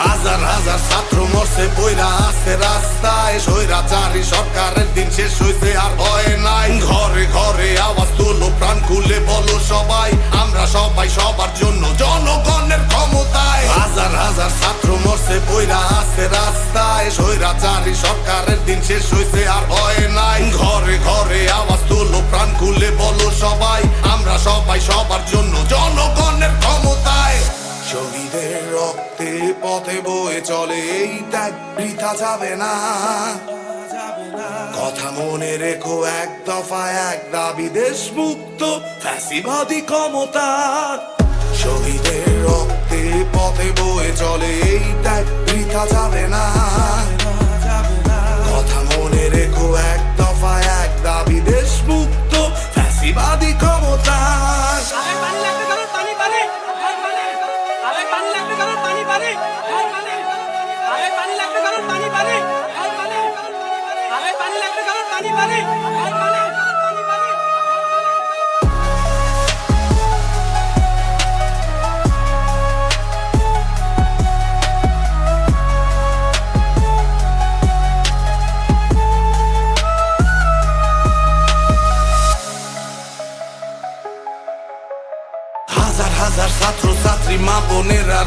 হাজার হাজার ছাত্র মরছে, বইরা আছে রাস্তায়। স্বৈরাচারী সরকারের দিন শেষ হইছে, আর হয় নাই। ঘরে ঘরে আওয়াজ তুলো, প্রাণ খুলে বলো সবাই। আমরা সবাই সবার জন্য জনগণের ক্ষমতায়। হাজার হাজার ছাত্র মরছে, বইরা আছে রাস্তায়। স্বৈরাচারী সরকারের দিন শেষ হইছে, আর হয় নাই। ঘরে ঘরে আওয়াজ তুলো, প্রাণ খুলে বলো সবাই। আমরা সবাই সবার জন্য পথে বয়ে চলে, এই ত্যাগ বৃথা যাবে না। কথা মনে রেখো, এক দফা এক দাবি দেশ মুক্ত ফ্যাসিবাদী ক্ষমতা। শহীদের পানি পানি। ছাত্রী মা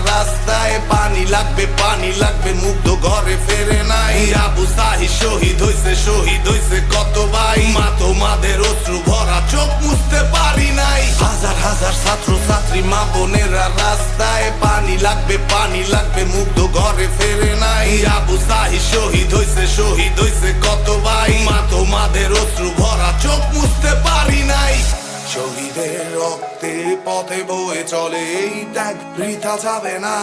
রাস্তায় পানি লাগবে পানি লাগবে, মুগ্ধ ঘরে ফেরে নাই। আবু সাহি শহীদ হইছে শহীদ হইছে কত ভাই? মা তোমাদের অশ্রু ভরা চোখ মুছতে পারি নাই। হাজার হাজার ছাত্র ছাত্রী মা রাস্তায় পানি লাগবে পানি লাগবে, মুগ্ধ ঘরে ফেরে নাই। আবু সাহি শহীদ রক্তে পথে বয়ে চলে, এই ত্যাগ বৃথা যাবে না।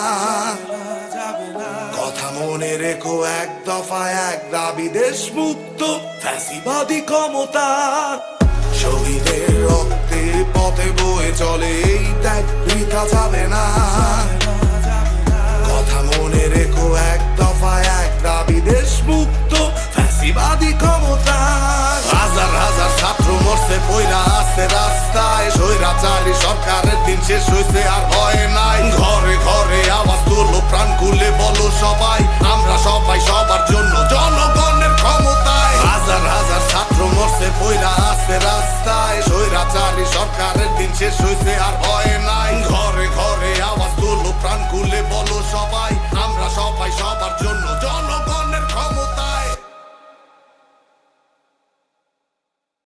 কথা মনে রেখো, এক দফা এক দাবি দেশ মুক্ত ফ্যাসিবাদী ক্ষমতা। শহীদের রক্তে পথে বয়ে চলে, এই ত্যাগ বৃথা যাবে না। কথা মনে রেখো, এক দফা এক দাবি দেশ মুক্ত ফ্যাসিবাদী ক্ষমতা। হাজার হাজার ছাত্র মরছে বইরা আছে রাস্তায় স্বৈরাচারী সরকারের দিন শেষ হয়েছে, আর হয় নাই। ঘরে ঘরে আওয়াজ তোলো, প্রাণ খুলে বলো সবাই, আমরা সবাই সবার জন্য জনগণের ক্ষমতায়। হাজার হাজার ছাত্র মরছে বইরা আছে রাস্তায়। স্বৈরাচারী সরকারের দিন শেষ হয়েছে, আর